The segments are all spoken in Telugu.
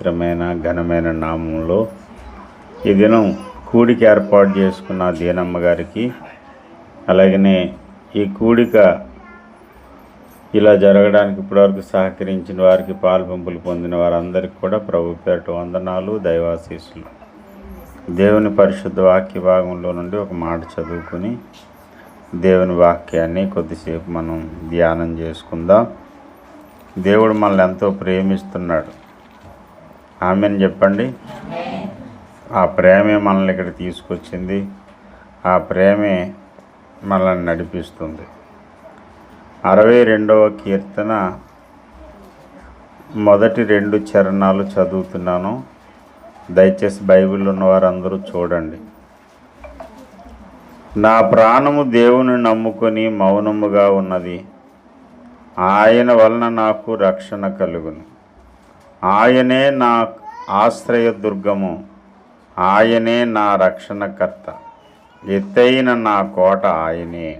పవిత్రమైన ఘనమైన నామంలో ఈ దినం కూడిక ఏర్పాటు చేసుకున్న దీనమ్మ గారికి అలాగనే ఈ కూడిక ఇలా జరగడానికి ఇప్పటివరకు సహకరించిన వారికి పాల్పంపులు పొందిన వారందరికీ కూడా ప్రభు పేరట వందనాలు దైవాశీసులు దేవుని పరిశుద్ధ వాక్య భాగంలో నుండి ఒక మాట చదువుకుని దేవుని వాక్యాన్ని కొద్దిసేపు మనం ధ్యానం చేసుకుందాం. దేవుడు మనల్ని ఎంతో ప్రేమిస్తున్నాడు. ఆమెను చెప్పండి. ఆ ప్రేమే మనల్ని ఇక్కడ తీసుకొచ్చింది. ఆ ప్రేమే మనల్ని నడిపిస్తుంది. అరవై రెండవ కీర్తన మొదటి రెండు చరణాలు చదువుతున్నాను. దయచేసి బైబిల్ ఉన్నవారందరూ చూడండి. నా ప్రాణము దేవుని నమ్ముకొని మౌనముగా ఉన్నది. ఆయన వలన నాకు రక్షణ కలుగును. ఆయనే నా ఆశ్రయ దుర్గము ఆయనే నా రక్షణకర్త. ఎత్తైన నా కోట ఆయనే.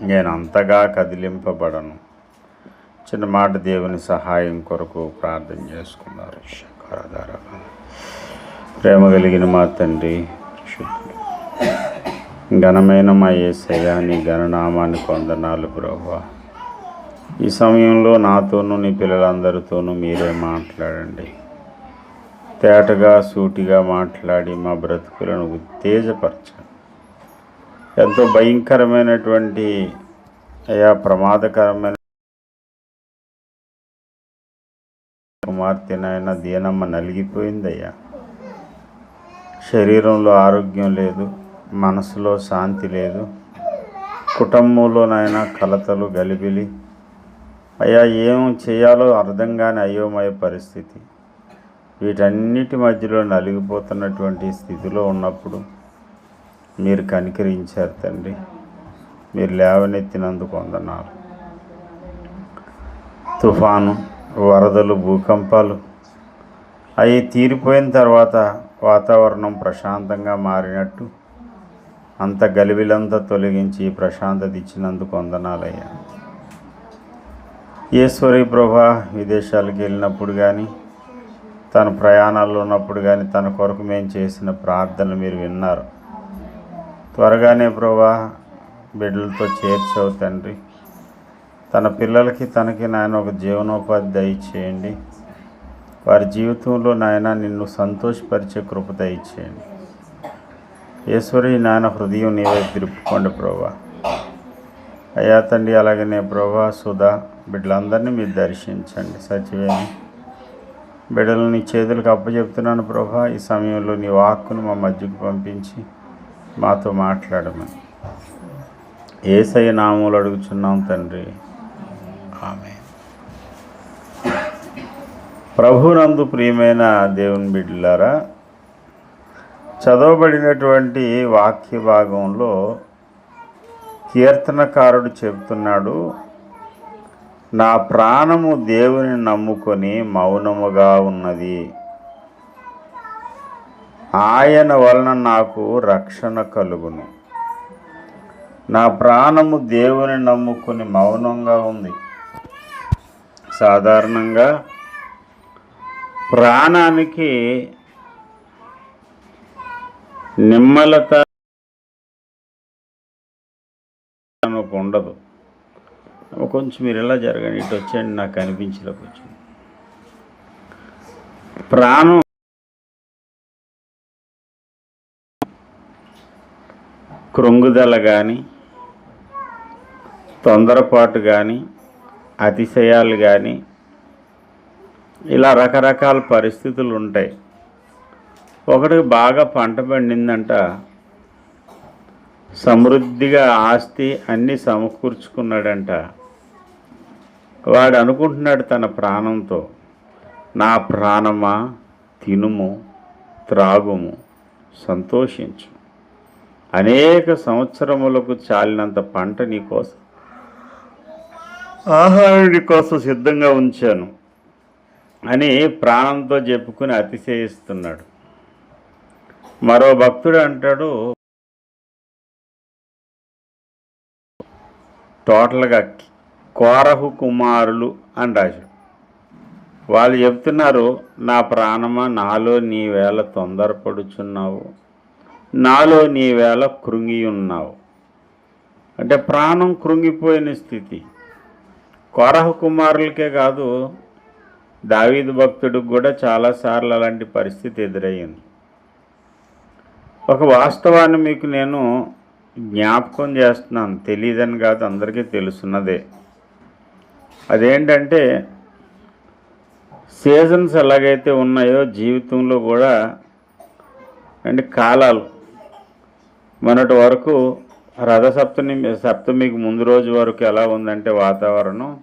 నేను అంతగా కదిలింపబడను. చిన్న మాట దేవుని సహాయం కొరకు ప్రార్థన చేసుకున్నారు. ప్రేమ కలిగిన మా తండ్రి ఘనమైన మా ఏసయ్య నీ ఘననామాన్ని కొందనాలు ప్రభా ఈ సమయంలో నాతోనూ నీ పిల్లలందరితోనూ మీరే మాట్లాడండి. తేటగా సూటిగా మాట్లాడి మా బ్రతుకులను ఉత్తేజపరచండి. ఎంతో భయంకరమైనటువంటి అయా ప్రమాదకరమైన కుమార్తెనైనా దీనమ్మ నలిగిపోయిందయ్యా. శరీరంలో ఆరోగ్యం లేదు మనసులో శాంతి లేదు కుటుంబంలోనైనా కలతలు గలిబిలి అయ్యా ఏం చేయాలో అర్థం కాని అయోమయ పరిస్థితి. వీటన్నిటి మధ్యలో నలిగిపోతున్నటువంటి స్థితిలో ఉన్నప్పుడు మీరు కనికరించారు తండ్రి. మీరు లేవనెత్తినందుకు వందనాలు. తుఫాను వరదలు భూకంపాలు అవి తీరిపోయిన తర్వాత వాతావరణం ప్రశాంతంగా మారినట్టు అంత గలిబిలంతా తొలగించి ప్రశాంతత ఇచ్చినందుకు వందనాలయ్యా. ఈశ్వరి ప్రభా విదేశాలకు వెళ్ళినప్పుడు కానీ తన ప్రయాణాల్లో ఉన్నప్పుడు కానీ తన కొరకు మేము చేసిన ప్రార్థనలు మీరు విన్నారు. త్వరగానే ప్రభా బిడ్డలతో చేర్చవు తండ్రి. తన పిల్లలకి తనకి నాయన ఒక జీవనోపాధి దయచేయండి. వారి జీవితంలో నాయన నిన్ను సంతోషపరిచే కృప దయచేయండి. ఈశ్వరి నాయన హృదయం నీవే తిరుపుకోండి ప్రభా. అయ్యా తండ్రి అలాగనే ప్రభా సుధా బిడ్డలందరినీ మీరు దర్శించండి. సచివేని బిడ్డలు నీ చేతులకు అప్పచెప్తున్నాను ప్రభా. ఈ సమయంలో నీ వాక్కును మా మధ్యకు పంపించి మాతో మాట్లాడమని. ఏసయ్య నామూలు అడుగుచున్నాం తండ్రి. ఆమె ప్రభునందు ప్రియమైన దేవుని బిడ్డలారా చదవబడినటువంటి వాక్య భాగంలో కీర్తనకారుడు చెబుతున్నాడు నా ప్రాణము దేవుని నమ్ముకొని మౌనముగా ఉన్నది. ఆయన వలన నాకు రక్షణ కలుగును. నా ప్రాణము దేవుని నమ్ముకొని మౌనంగా ఉంది. సాధారణంగా ప్రాణానికి నిమ్మలత ఉండదు. కొంచెం మీరు ఎలా జరగండి ఇటు వచ్చేయండి నాకు అనిపించలే కొంచెం ప్రాణం. కృంగుదల కానీ తొందరపాటు కానీ అతిశయాలు కానీ ఇలా రకరకాల పరిస్థితులు ఉంటాయి. ఒకటి బాగా పంట పండిందంట సమృద్ధిగా ఆస్తి అన్నీ సమకూర్చుకున్నాడంట. వాడు అనుకుంటున్నాడు తన ప్రాణంతో నా ప్రాణమా? తినుము త్రాగుము సంతోషించు. అనేక సంవత్సరములకు చాలినంత పంట నీ కోసం ఆహారం కోసం సిద్ధంగా ఉంచాను అని ప్రాణంతో చెప్పుకుని అతిశయిస్తున్నాడు. మరో భక్తుడు అంటాడు టోటల్గా కోరహు కుమారులు అని రాశాడు వాళ్ళు చెప్తున్నారు నా ప్రాణమా నాలో నీ వేళ తొందరపడుచున్నావు నాలో నీ వేళ కృంగి ఉన్నావు అంటే ప్రాణం కృంగిపోయిన స్థితి. కోరహ కుమారులకే కాదు దావీదు భక్తుడికి కూడా చాలాసార్లు అలాంటి పరిస్థితి ఎదురయ్యింది ఒక వాస్తవాన్ని మీకు నేను జ్ఞాపకం చేస్తున్నాను. తెలియదని కాదు అందరికీ తెలుసున్నదే. అదేంటంటే సీజన్స్ ఎలాగైతే ఉన్నాయో జీవితంలో కూడా అంటే కాలాలు. మొన్నటి వరకు రథసప్తమి సప్తమికి ముందు రోజు వరకు ఎలా ఉందంటే వాతావరణం.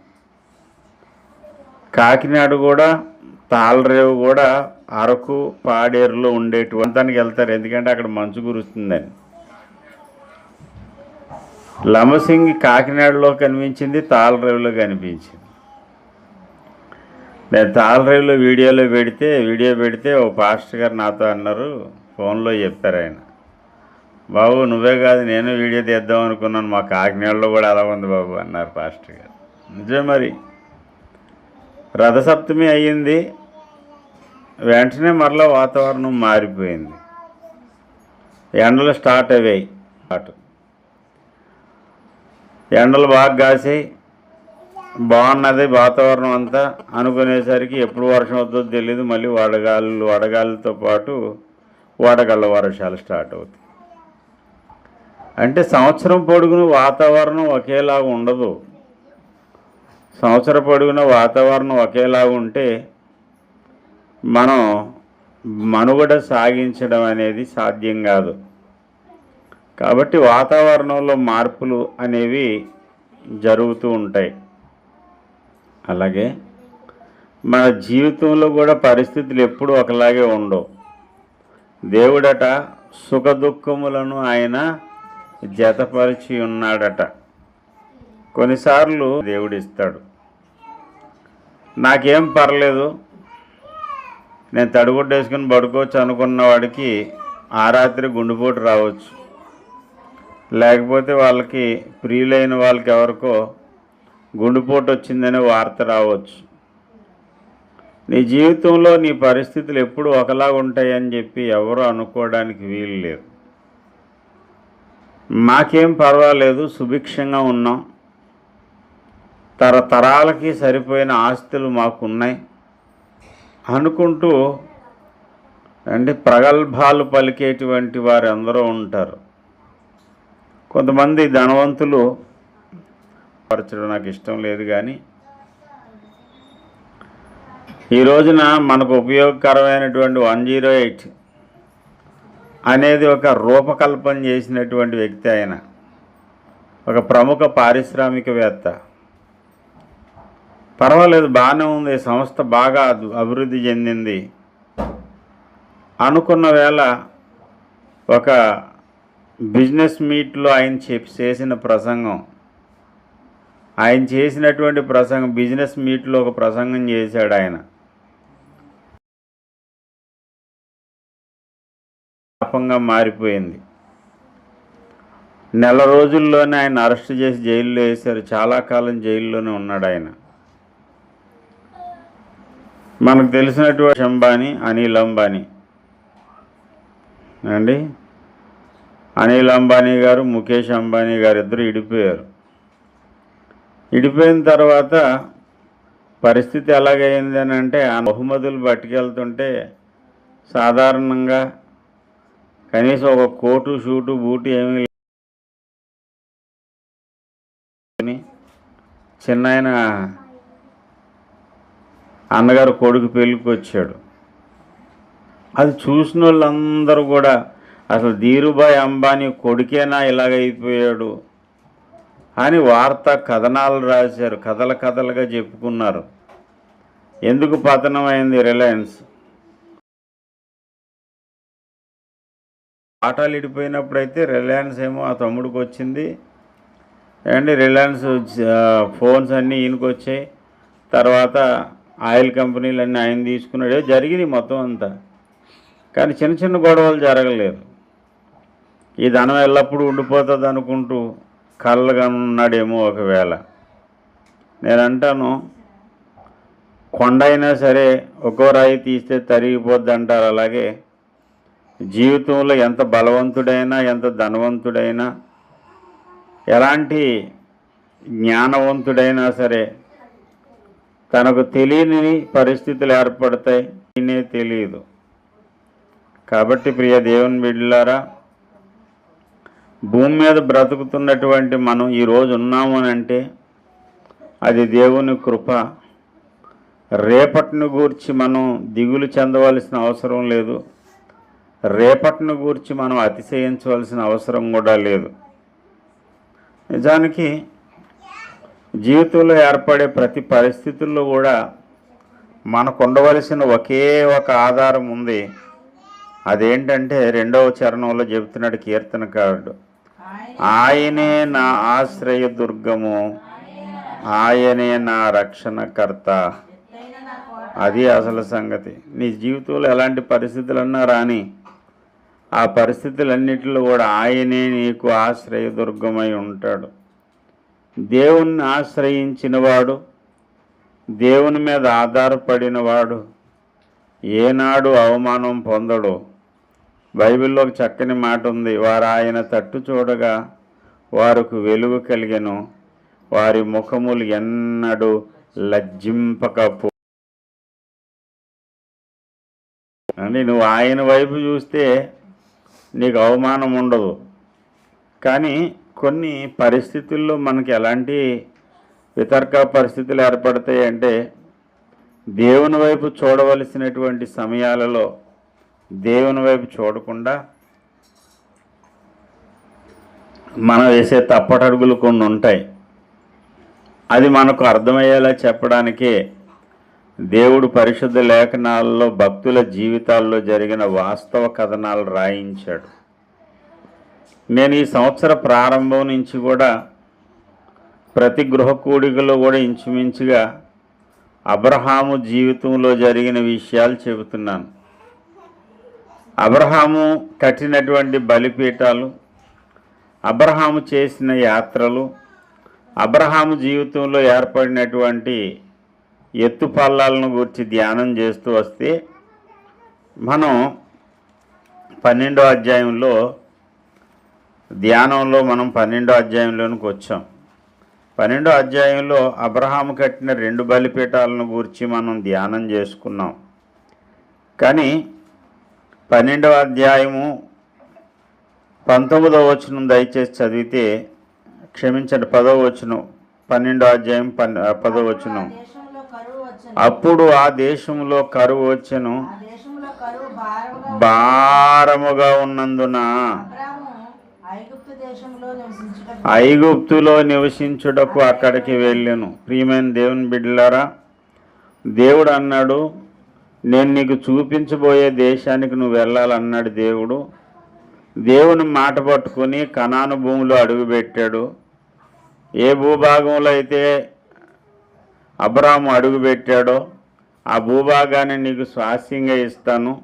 కాకినాడ కూడా తాళరేవు కూడా అరకు పాడేరులో ఉండేటువంటి దానికి వెళ్తారు. ఎందుకంటే అక్కడ మంచు కురుస్తుందని. లమసింగి కాకినాడలో కనిపించింది తాళరేవులో కనిపించింది. నేను తాళరేవులో వీడియోలో పెడితే వీడియో పెడితే ఓ పాస్టర్ గారు నాతో అన్నారు ఫోన్లో చెప్పారు ఆయన. బాబు నువ్వే కాదు నేను వీడియో తీద్దాం అనుకున్నాను మా కాకినాడలో కూడా అలా ఉంది బాబు అన్నారు పాస్టర్ గారు. నిజమే మరి. రథసప్తమి అయ్యింది వెంటనే మరలా వాతావరణం మారిపోయింది. ఎండలు స్టార్ట్ అయ్యాయి. అటు ఎండలు బాగా కాసాయి బాగున్నది వాతావరణం అంతా అనుకునేసరికి ఎప్పుడు వర్షం అవుతుందో తెలియదు మళ్ళీ వడగాళ్ళు వడగాలితో పాటు వడగళ్ళ వర్షాలు స్టార్ట్ అవుతాయి. అంటే సంవత్సరం పొడుగున వాతావరణం ఒకేలాగా ఉండదు. సంవత్సర పొడుగున వాతావరణం ఒకేలాగా ఉంటే మనం మనుగడ సాగించడం అనేది సాధ్యం కాదు. కాబట్టి వాతావరణంలో మార్పులు అనేవి జరుగుతూ ఉంటాయి. అలాగే మన జీవితంలో కూడా పరిస్థితులు ఎప్పుడూ ఒకలాగే ఉండవు. దేవుడట సుఖ దుఃఖములను ఆయన జతపరిచి ఉన్నాడట. కొన్నిసార్లు దేవుడు ఇస్తాడు నాకేం పర్లేదు. నేను తడిగుడ్డ వేసుకుని పడుకోవచ్చు అనుకున్న వాడికి ఆ రాత్రి గుండెపోటు రావచ్చు. లేకపోతే వాళ్ళకి ప్రియులైన వాళ్ళకి ఎవరికో గుండెపోటు వచ్చిందనే వార్త రావచ్చు. నీ జీవితంలో నీ పరిస్థితులు ఎప్పుడు ఒకలాగా ఉంటాయని చెప్పి ఎవరు అనుకోవడానికి వీలు లేదు. మాకేం పర్వాలేదు సుభిక్షంగా ఉన్నాం. తరతరాలకి సరిపోయిన ఆస్తులు మాకున్నాయి. అనుకుంటూ అంటే ప్రగల్భాలు పలికేటువంటి వారు ఎందరో ఉంటారు. కొంతమంది ధనవంతులు పరచడం నాకు ఇష్టం లేదు కానీ ఈ రోజున మనకు ఉపయోగకరమైనటువంటి వన్ జీరో ఎయిట్ అనేది ఒక రూపకల్పన చేసినటువంటి వ్యక్తి ఆయన. ఒక ప్రముఖ పారిశ్రామికవేత్త. పర్వాలేదు బాగానే ఉంది. సంస్థ బాగా అభివృద్ధి చెందింది. అనుకున్న వేళ ఒక బిజినెస్ మీట్లో ఆయన చెప్ చేసిన ప్రసంగం. ఆయన చేసినటువంటి ప్రసంగం బిజినెస్ మీట్లో ఒక ప్రసంగం చేశాడు ఆయన. పాపంగా మారిపోయింది. నెల రోజుల్లోనే ఆయన అరెస్ట్ చేసి జైల్లో వేశారు. చాలా కాలం జైల్లోనే ఉన్నాడు ఆయన. మనకు తెలిసినటువంటి అంబానీ అనిల్ అంబానీ. అండి? అనిల్ అంబానీ గారు ముఖేష్ అంబానీ గారు ఇద్దరు ఇడిపోయారు. ఇడిపోయిన తర్వాత పరిస్థితి ఎలాగైంది అని అంటే ఆ బహుమతులు పట్టుకెళ్తుంటే సాధారణంగా కనీసం ఒక కోటు షూటు బూటు ఏమీ లేని చిన్న ఆయన అన్నగారు కొడుకు పెళ్ళికి వచ్చాడు అది చూసిన వాళ్ళందరూ కూడా అసలు ధీరుభాయ్ అంబానీ కొడుకేనా ఇలాగైపోయాడు అని వార్త కథనాలు రాశారు. కథల కథలుగా చెప్పుకున్నారు. ఎందుకు పతనమైంది రిలయన్స్? ఆటలు ఇడిపోయినప్పుడైతే రిలయన్స్ ఏమో ఆ తమ్ముడికి వచ్చింది. అండి రిలయన్స్ ఫోన్స్ అన్నీ ఈయనకి వచ్చాయి తర్వాత ఆయిల్ కంపెనీలు అన్నీ ఆయన తీసుకున్నాడు. జరిగింది మొత్తం అంతా. కానీ చిన్న చిన్న గొడవలు జరగలేదు. ఈ ధనం ఎల్లప్పుడూ ఉండిపోతుంది అనుకుంటూ కళ్ళగా ఉన్నాడేమో ఒకవేళ. నేను అంటాను కొండ అయినా సరే ఒక్కో రాయి తీస్తే తరిగిపోద్ది అంటారు అలాగే జీవితంలో ఎంత బలవంతుడైనా ఎంత ధనవంతుడైనా ఎలాంటి జ్ఞానవంతుడైనా సరే తనకు తెలియని పరిస్థితులు ఏర్పడతాయి. నేనే తెలియదు. కాబట్టి ప్రియ దేవుని బిడ్డలారా భూమి మీద బ్రతుకుతున్నటువంటి మనం ఈరోజు ఉన్నాము అని అంటే అది దేవుని కృప. రేపటిని గూర్చి మనం దిగులు చెందవలసిన అవసరం లేదు. రేపటిని గూర్చి మనం అతిశయించవలసిన అవసరం కూడా లేదు. నిజానికి జీవితంలో ఏర్పడే ప్రతి పరిస్థితుల్లో కూడా మనకు ఉండవలసిన ఒకే ఒక ఆధారం ఉంది. అదేంటంటే రెండవ చరణంలో చెబుతున్నాడు కీర్తనకారుడు. ఆయనే నా ఆశ్రయ దుర్గము. ఆయనే నా రక్షణకర్త. అది అసలు సంగతి. నీ జీవితంలో ఎలాంటి పరిస్థితులన్నా రాని ఆ పరిస్థితులన్నిటిలో కూడా ఆయనే నీకు ఆశ్రయ దుర్గమై ఉంటాడు. దేవుణ్ణి ఆశ్రయించినవాడు దేవుని మీద ఆధారపడినవాడు ఏనాడు అవమానం పొందడు. బైబిల్లో ఒక చక్కని మాట ఉంది. వారు ఆయన తట్టు చూడగా వారికి వెలుగు కలిగెను. వారి ముఖములు ఎన్నడూ లజ్జింపకపో అని నువ్వు ఆయన వైపు చూస్తే నీకు అవమానం ఉండదు. కానీ కొన్ని పరిస్థితుల్లో మనకి ఎలాంటి వితర్క పరిస్థితులు ఏర్పడతాయి అంటే దేవుని వైపు చూడవలసినటువంటి సమయాలలో దేవుని వైపు చూడకుండా మనం వేసే తప్పటడుగులు కొన్ని ఉంటాయి. అది మనకు అర్థమయ్యేలా చెప్పడానికి దేవుడు పరిశుద్ధ లేఖనాల్లో భక్తుల జీవితాల్లో జరిగిన వాస్తవ కథనాలు రాయించాడు. నేను ఈ సంవత్సర ప్రారంభం నుంచి కూడా ప్రతి గృహ కూడికలో కూడా ఇంచుమించుగా అబ్రహాము జీవితంలో జరిగిన విషయాలు చెబుతున్నాను. అబ్రహాము కట్టినటువంటి బలిపీఠాలు అబ్రహాము చేసిన యాత్రలు అబ్రహాము జీవితంలో ఏర్పడినటువంటి ఎత్తుపల్లాలను గురించి ధ్యానం చేస్తూ వస్తే మనం పన్నెండో అధ్యాయంలో ధ్యానంలో మనం పన్నెండో అధ్యాయంలోనికి వచ్చాం. పన్నెండో అధ్యాయంలో అబ్రహాము కట్టిన రెండు బలిపీఠాలను గురించి మనం ధ్యానం చేసుకున్నాం. కానీ పన్నెండవ అధ్యాయము పంతొమ్మిదవ వచనం దయచేసి చదివితే క్షమించండి పదవ వచనం పన్నెండో అధ్యాయం పన్ పదవ వచనం. అప్పుడు ఆ దేశంలో కరువు వచ్చను. భారముగా ఉన్నందున ఐగుప్తులో నివసించుటకు అక్కడికి వెళ్ళాను. ప్రియమైన దేవుని బిడ్డలారా దేవుడు అన్నాడు నేను నీకు చూపించబోయే దేశానికి నువ్వు వెళ్ళాలన్నాడు దేవుడు. దేవుని మాట పట్టుకొని కనాను భూమిలో అడుగుపెట్టాడు. ఏ భూభాగంలో అయితే అబ్రాము అడుగుపెట్టాడో ఆ భూభాగాన్ని నీకు స్వాస్యంగా ఇస్తాను.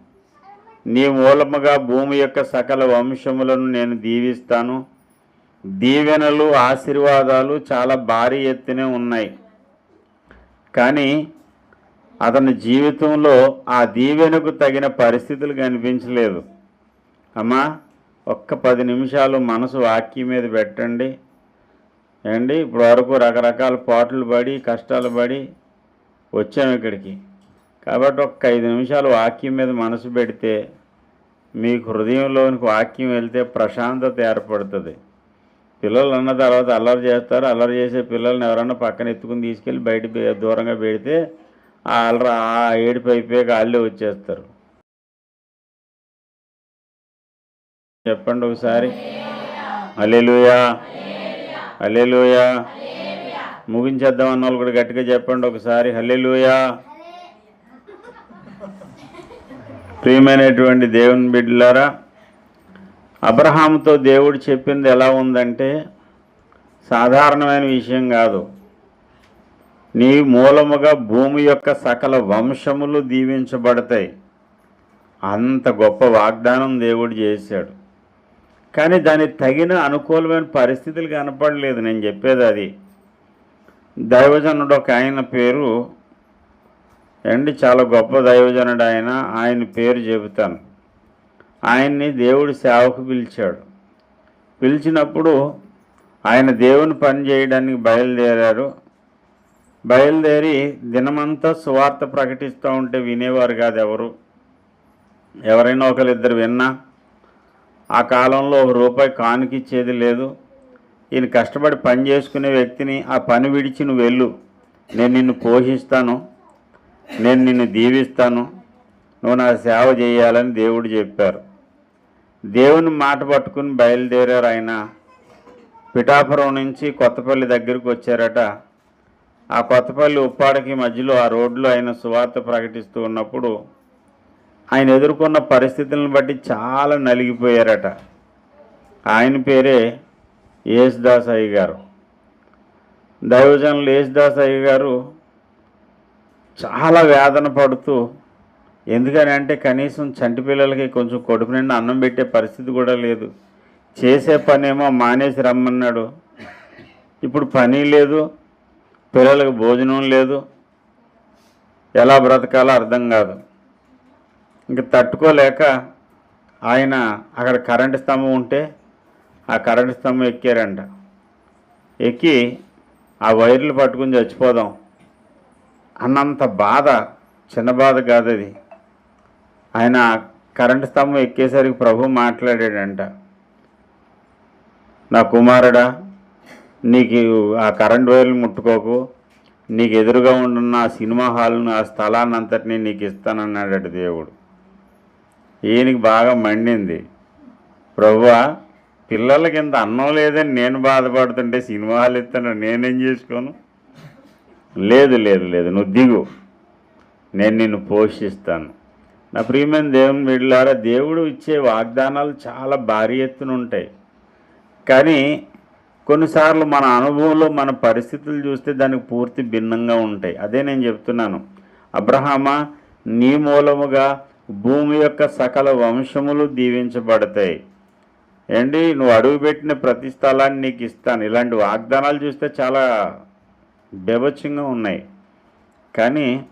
నీ మూలముగా భూమి యొక్క సకల వంశములను నేను దీవిస్తాను. దీవెనలు ఆశీర్వాదాలు చాలా భారీ ఎత్తునే ఉన్నాయి. కానీ అతని జీవితంలో ఆ దీవెనకు తగిన పరిస్థితులు కనిపించలేదు. అమ్మా ఒక్క పది నిమిషాలు మనసు వాక్యం మీద పెట్టండి. ఏమండి ఇప్పటివరకు వరకు రకరకాల పాటలు పడి కష్టాలు పడి వచ్చాము ఇక్కడికి. కాబట్టి ఒక్క ఐదు నిమిషాలు వాక్యం మీద మనసు పెడితే మీకు హృదయంలోనికి వాక్యం వెళ్తే ప్రశాంతత ఏర్పడుతుంది. పిల్లలు అన్న తర్వాత అల్లరి చేస్తారు. అల్లరి చేసే పిల్లల్ని ఎవరన్నా పక్కన ఎత్తుకుని తీసుకెళ్ళి బయట దూరంగా పెడితే ఆ ఆ ఏడుపు అయిపోయాక వాళ్ళే వచ్చేస్తారు. చెప్పండి ఒకసారి. అలెలుయా అలెలుయా ముగించేద్దాం అన్న వాళ్ళు కూడా గట్టిగా చెప్పండి ఒకసారి. హల్లెలుయా. ప్రియమైనటువంటి దేవుని బిడ్డలారా అబ్రహాంతో దేవుడు చెప్పింది ఎలా ఉందంటే సాధారణమైన విషయం కాదు. నీ మూలముగా భూమి యొక్క సకల వంశములు దీవించబడతాయి. అంత గొప్ప వాగ్దానం దేవుడు చేశాడు. కానీ దానికి తగిన అనుకూలమైన పరిస్థితులు కనపడలేదు. నేను చెప్పేది అది. దైవజనుడు ఒక ఆయన పేరు అండి చాలా గొప్ప దైవజనుడు ఆయన. ఆయన పేరు చెబుతాను. ఆయన్ని దేవుడి సేవకు పిలిచాడు. పిలిచినప్పుడు ఆయన దేవుని పని చేయడానికి బయలుదేరారు. బయలుదేరి దినమంతా సువార్త ప్రకటిస్తూ ఉంటే వినేవారు కాదు ఎవరు ఎవరైనా ఒకరిద్దరు విన్నా ఆ కాలంలో ఒక రూపాయి కానుకిచ్చేది లేదు. ఈయన కష్టపడి పని చేసుకునే వ్యక్తిని ఆ పని విడిచి నువ్వు వెళ్ళు. నేను నిన్ను పోషిస్తాను. నేను నిన్ను దీవిస్తాను. నువ్వు నా సేవ చేయాలని దేవుడు చెప్పారు. దేవుని మాట పట్టుకుని బయలుదేరారు ఆయన. పిఠాపురం నుంచి కొత్తపల్లి దగ్గరికి వచ్చారట. ఆ కొత్తపల్లి ఉప్పాడకి మధ్యలో ఆ రోడ్లో ఆయన సువార్త ప్రకటిస్తూ ఉన్నప్పుడు ఆయన ఎదుర్కొన్న పరిస్థితులను బట్టి చాలా నలిగిపోయారట. ఆయన పేరే యేసుదాస్ అయ్య గారు. దైవజనులు యేసుదాస్ అయ్య గారు చాలా వేదన పడుతూ ఎందుకని అంటే కనీసం చంటి పిల్లలకి కొంచెం కొడుకు నిండా అన్నం పెట్టే పరిస్థితి కూడా లేదు. చేసే పనేమో మానేసి రమ్మన్నాడు. ఇప్పుడు పని లేదు. పిల్లలకు భోజనం లేదు. ఎలా బ్రతకాలో అర్థం కాదు. ఇంక తట్టుకోలేక ఆయన అక్కడ కరెంటు స్తంభం ఉంటే ఆ కరెంటు స్తంభం ఎక్కారంట. ఎక్కి ఆ వైర్లు పట్టుకుని చచ్చిపోదాం అన్నంత బాధ చిన్న బాధ కాదు అది. ఆయన కరెంటు స్తంభం ఎక్కేసరికి ప్రభు మాట్లాడాడంట. నా కుమారుడా నీకు ఆ కరెంట్ వైర్లు ముట్టుకోకు. నీకు ఎదురుగా ఉంటున్న ఆ సినిమా హాల్ను ఆ స్థలాన్ని అంతటినీ నీకు ఇస్తానన్నాడట దేవుడు. ఈయనకి బాగా మండింది. ప్రభువా పిల్లలకి ఇంత అన్నం లేదని నేను బాధపడుతుంటే సినిమా హాల్ ఇస్తాను నేనేం చేసుకోను? లేదు లేదు లేదు నువ్వు దిగు. నేను నిన్ను పోషిస్తాను. నా ప్రియమైన దేవుని వీళ్ళారా దేవుడు ఇచ్చే వాగ్దానాలు చాలా భారీ ఎత్తున ఉంటాయి. కానీ కొన్నిసార్లు మన అనుభవంలో మన పరిస్థితులు చూస్తే దానికి పూర్తి భిన్నంగా ఉంటాయి. అదే నేను చెప్తున్నాను. అబ్రహామా నీ మూలముగా భూమి యొక్క సకల వంశములు దీవించబడతాయి. ఏంటి? నువ్వు అడుగుపెట్టిన ప్రతి స్థలాన్ని నీకు ఇస్తాను. ఇలాంటి వాగ్దానాలు చూస్తే చాలా బెభత్సంగా ఉన్నాయి. కానీ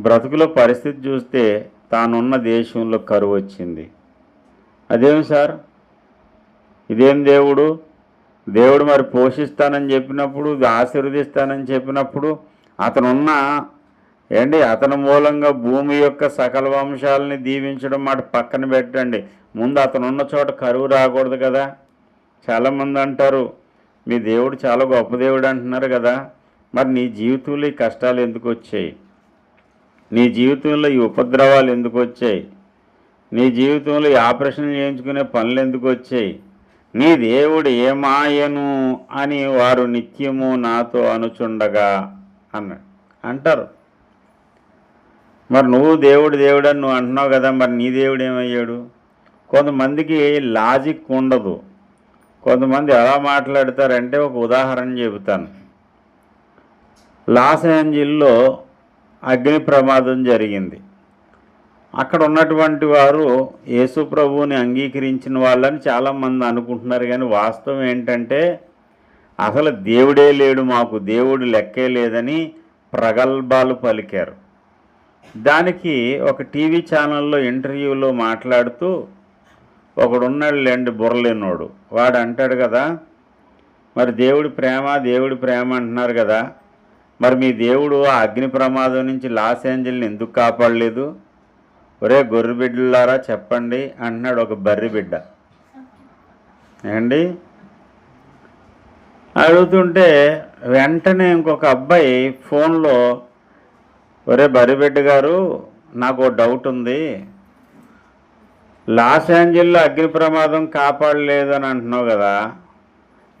బ్రతుకులో పరిస్థితి చూస్తే తానున్న దేశంలో కరువు వచ్చింది. అదేమి సార్? ఇదేం దేవుడు? దేవుడు మరి పోషిస్తానని చెప్పినప్పుడు ఆశీర్వదిస్తానని చెప్పినప్పుడు అతనున్న ఏంటి? అతని మూలంగా భూమి యొక్క సకల వంశాలని దీవించడం మాట పక్కన పెట్టండి. ముందు అతనున్న చోట కరువు రాకూడదు కదా. చాలామంది అంటారు మీ దేవుడు చాలా గొప్ప దేవుడు అంటున్నారు కదా. మరి నీ జీవితంలో ఈ కష్టాలు ఎందుకు వచ్చాయి? నీ జీవితంలో ఈ ఉపద్రవాలు ఎందుకు వచ్చాయి? నీ జీవితంలో ఈ ఆపరేషన్ చేయించుకునే పనులు ఎందుకు వచ్చాయి? నీ దేవుడు ఏమాయను అని వారు నిత్యము నాతో అనుచుండగా అన్నాడు అంటారు. మరి నువ్వు దేవుడు దేవుడు నువ్వు అంటున్నావు కదా మరి నీ దేవుడు ఏమయ్యాడు? కొంతమందికి లాజిక్ ఉండదు. కొంతమంది ఎలా మాట్లాడతారంటే ఒక ఉదాహరణ చెబుతాను. లాస్ ఏంజిల్లో అగ్ని ప్రమాదం జరిగింది. అక్కడ ఉన్నటువంటి వారు యేసు ప్రభువుని అంగీకరించిన వాళ్ళని చాలామంది అనుకుంటున్నారు కానీ వాస్తవం ఏంటంటే అసలు దేవుడే లేడు మాకు దేవుడు లెక్కే లేదని ప్రగల్భాలు పలికారు. దానికి ఒక టీవీ ఛానల్లో ఇంటర్వ్యూలో మాట్లాడుతూ ఒకడున్నాడు లేండి బుర్రలేనోడు. వాడు అంటాడు కదా మరి దేవుడి ప్రేమ దేవుడి ప్రేమ అంటున్నారు కదా మరి మీ దేవుడు ఆ అగ్ని ప్రమాదం నుంచి లాస్ ఏంజల్ని ఎందుకు కాపాడలేదు? ఒరే గొర్రె బిడ్డలారా చెప్పండి అంటున్నాడు ఒక బర్రి బిడ్డ ఏండి అడుగుతుంటే వెంటనే ఇంకొక అబ్బాయి ఫోన్లో ఒరే బర్రె బిడ్డ గారు నాకు డౌట్ ఉంది. లాస్ ఏంజల్లో అగ్ని ప్రమాదం కాపాడలేదని అంటున్నావు కదా.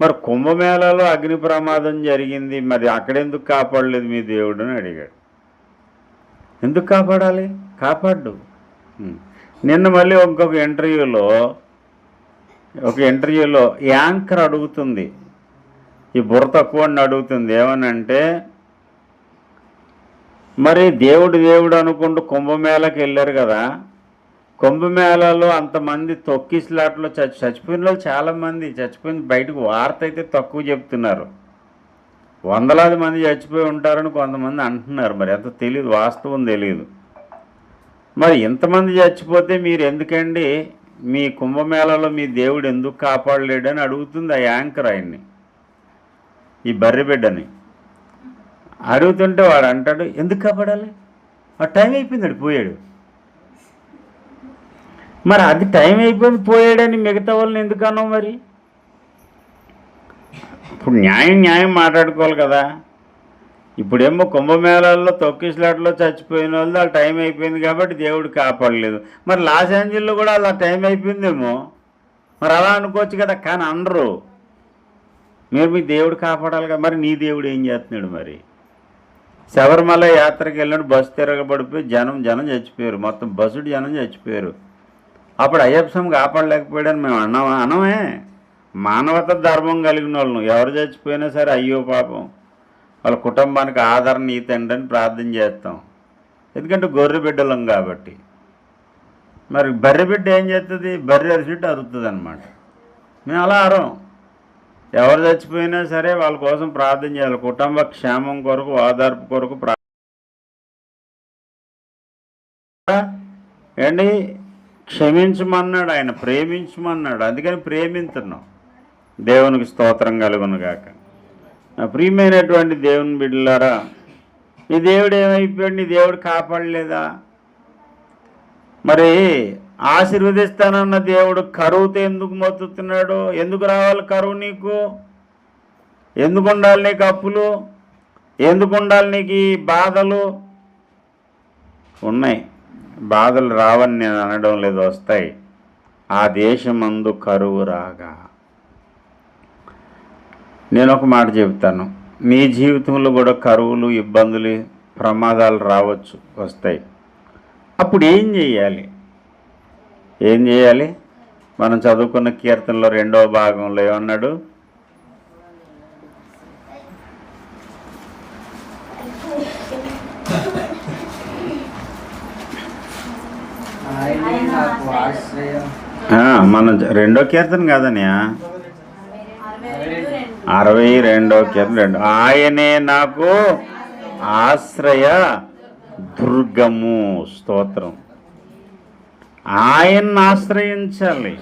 మరి కుంభమేళాలో అగ్ని ప్రమాదం జరిగింది మరి అక్కడెందుకు కాపాడలేదు మీ దేవుడు అని అడిగాడు. ఎందుకు కాపాడాలి? కాపాడు. నిన్న మళ్ళీ ఇంకొక ఇంటర్వ్యూలో ఒక ఇంటర్వ్యూలో యాంకర్ అడుగుతుంది. ఈ బుర్ర తక్కువ అడుగుతుంది. ఏమనంటే మరి దేవుడు దేవుడు అనుకుంటూ కుంభమేళకి వెళ్ళారు కదా. కుంభమేళాలో అంతమంది తొక్కిస్లాట్లో చచ్చి చచ్చిపోయిన వాళ్ళు చాలామంది చచ్చిపోయిన బయటకు వార్త అయితే తక్కువ చెప్తున్నారు. వందలాది మంది చచ్చిపోయి ఉంటారని కొంతమంది అంటున్నారు. మరి ఎంత తెలియదు వాస్తవం తెలియదు మరి ఇంతమంది చచ్చిపోతే మీరు ఎందుకండి? మీ కుంభమేళలో మీ దేవుడు ఎందుకు కాపాడలేడని అడుగుతుంది ఆ యాంకర్ ఆయన్ని ఈ బర్రె బిడ్డని. అడుగుతుంటే వాడు అంటాడు ఎందుకు కాపాడాలి? ఆ టైం అయిపోయింది పోయాడు. మరి అది టైం అయిపోయింది పోయాడని మిగతా వాళ్ళని ఎందుకు అన్నావు మరి? ఇప్పుడు న్యాయం న్యాయం మాట్లాడుకోవాలి కదా. ఇప్పుడేమో కుంభమేళాల్లో తొక్కిసలాట్లో చచ్చిపోయిన వాళ్ళు ఆ టైం అయిపోయింది కాబట్టి దేవుడు కాపాడలేదు. మరి లాస్ ఏంజల్లో కూడా అలా టైం అయిపోయిందేమో? మరి అలా అనుకోవచ్చు కదా కానీ అనరు. మీరు మీ దేవుడు కాపాడాలి కదా మరి నీ దేవుడు ఏం చేస్తున్నాడు మరి? శబరిమల యాత్రకి వెళ్ళినప్పుడు బస్సు తిరగబడిపోయి జనం జనం చచ్చిపోయారు. మొత్తం బస్సుడు జనం చచ్చిపోయారు. అప్పుడు అయ్యప్ప కాపాడలేకపోయాడని మేము అన్నామా? అనమే మానవత ధర్మం కలిగిన వాళ్ళను ఎవరు చచ్చిపోయినా సరే అయ్యో పాపం. వాళ్ళ కుటుంబానికి ఆదరణ ఈతండి అని ప్రార్థన చేస్తాం. ఎందుకంటే గొర్రె బిడ్డలం కాబట్టి. మరి బర్రె బిడ్డ ఏం చేస్తుంది బర్రె అరిసిట్టు అరుతుంది అనమాట మేము అలా అరం. ఎవరు చచ్చిపోయినా సరే వాళ్ళ కోసం ప్రార్థన చేయాలి. కుటుంబ క్షేమం కొరకు ఓదార్పు కొరకు ప్రా ఏండి క్షమించమన్నాడు ఆయన ప్రేమించమన్నాడు. అందుకని ప్రేమించున్నాం దేవునికి స్తోత్రం కలుగును గాక. ప్రియమైనటువంటి దేవుని బిడ్డలారా నీ దేవుడు ఏమైపోయాడు? నీ దేవుడు కాపాడలేదా? మరి ఆశీర్వదిస్తానన్న దేవుడు కరువుతో ఎందుకు మొత్తుతున్నాడు? ఎందుకు రావాలి కరువు నీకు? ఎందుకు ఉండాలి నీకు అప్పులు? ఎందుకు ఉండాలి నీకు ఈ బాధలు? ఉన్నాయి. బాధలు రావని నేను అనడం లేదు వస్తాయి. ఆ దేశమందు కరువు రాగా నేను ఒక మాట చెబుతాను. నీ జీవితంలో కూడా కరువులు ఇబ్బందులు ప్రమాదాలు రావచ్చు వస్తాయి. అప్పుడు ఏం చేయాలి? ఏం చేయాలి? మనం చదువుకున్న కీర్తనలో రెండవ భాగంలో ఏమన్నాడు? మన రెండో కీర్తన కాదనయా అరవై రెండో కీర్తన రెండు. ఆయనే నాకు ఆశ్రయ దుర్గము స్తోత్రం. ఆయన్ని ఆశ్రయించాలి.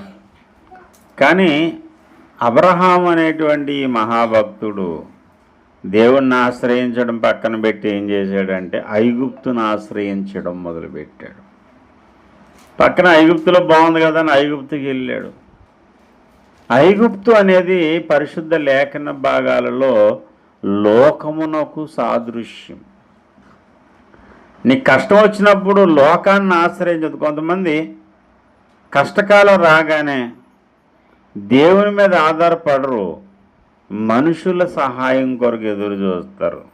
కానీ అబ్రహాం అనేటువంటి ఈ మహాభక్తుడు దేవుణ్ణి ఆశ్రయించడం పక్కన పెట్టి ఏం చేశాడంటే ఐగుప్తును ఆశ్రయించడం మొదలుపెట్టాడు. పక్కన ఐగుప్తులో బాగుంది కదా అని ఐగుప్తుకి వెళ్ళాడు. ఐగుప్తు అనేది పరిశుద్ధ లేఖన భాగాలలో లోకమునకు సాదృశ్యం. నీకు కష్టం వచ్చినప్పుడు లోకాన్ని ఆశ్రయించదు. కొంతమంది కష్టకాలం రాగానే దేవుని మీద ఆధారపడరు. మనుషుల సహాయం కొరకు ఎదురు చూస్తారు.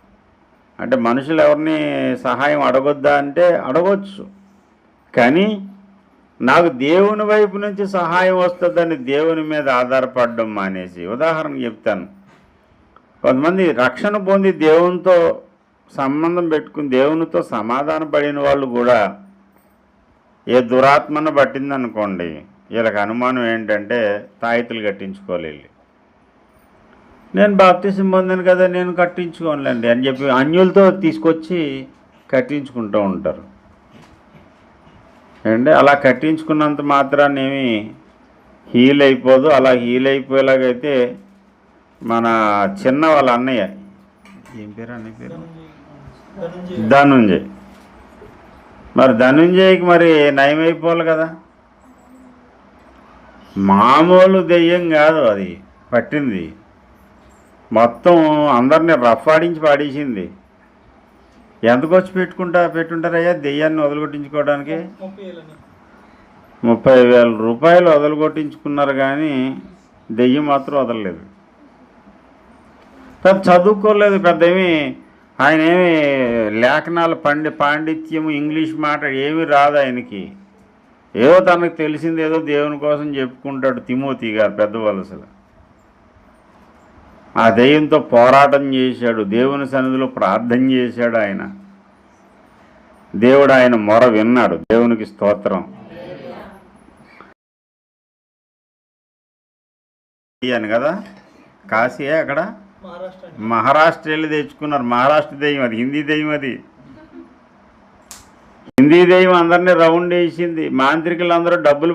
అంటే మనుషులు ఎవరిని సహాయం అడగొద్దా అంటే అడగొచ్చు. కానీ నాకు దేవుని వైపు నుంచి సహాయం వస్తుందని దేవుని మీద ఆధారపడడం మానేసి ఉదాహరణ చెప్తాను. కొంతమంది రక్షణ పొంది దేవునితో సంబంధం పెట్టుకుని దేవునితో సమాధాన పడిన వాళ్ళు కూడా ఏ దురాత్మను పట్టిందనుకోండి వీళ్ళకి అనుమానం ఏంటంటే తాయితులు కట్టించుకోలేదు నేను బాప్తిసం పొందాను కదా నేను కట్టించుకోనులేండి అని చెప్పి అన్యులతో తీసుకొచ్చి కట్టించుకుంటూ ఉంటారు. అంటే అలా కట్టించుకున్నంత మాత్రాన్ని ఏమి హీల్ అయిపోదు. అలా హీల్ అయిపోయేలాగైతే మన చిన్న వాళ్ళ అన్నయ్య. ఏం పేరు అన్నయ్య పేరు? ధనుంజయ్. మరి ధనుంజయ్కి మరి నయం అయిపోవాలి కదా. మామూలు దెయ్యం కాదు అది. పట్టింది. మొత్తం అందరిని రఫాడించి పాడేసింది. ఎంత ఖర్చు పెట్టుకుంటా పెట్టుంటారయ్యా దెయ్యాన్ని వదలగొట్టించుకోవడానికి? ముప్పై వేల రూపాయలు వదలగొట్టించుకున్నారు కానీ దెయ్యం మాత్రం వదలలేదు. పెద్ద చదువుకోలేదు పెద్ద ఏమి ఆయన ఏమి లేఖనాలు పండి పాండిత్యము ఇంగ్లీష్ మాట ఏమీ రాదు ఆయనకి. ఏదో తనకు తెలిసిందేదో దేవుని కోసం చెప్పుకుంటాడు తిమోతి గారు పెద్ద వలసలు ఆ దెయ్యంతో పోరాటం చేశాడు. దేవుని సన్నిధిలో ప్రార్థన చేశాడు ఆయన. దేవుడు ఆయన మొర విన్నాడు. దేవునికి స్తోత్రం. అని కదా? కాశీయే అక్కడ? మహారాష్ట్ర వెళ్ళి తెచ్చుకున్నారు. మహారాష్ట్ర దెయ్యం అది. హిందీ దెయ్యం అది. హిందీ దెయ్యం అందరినీ రౌండ్ వేసింది. మాంత్రికులు అందరూ డబ్బులు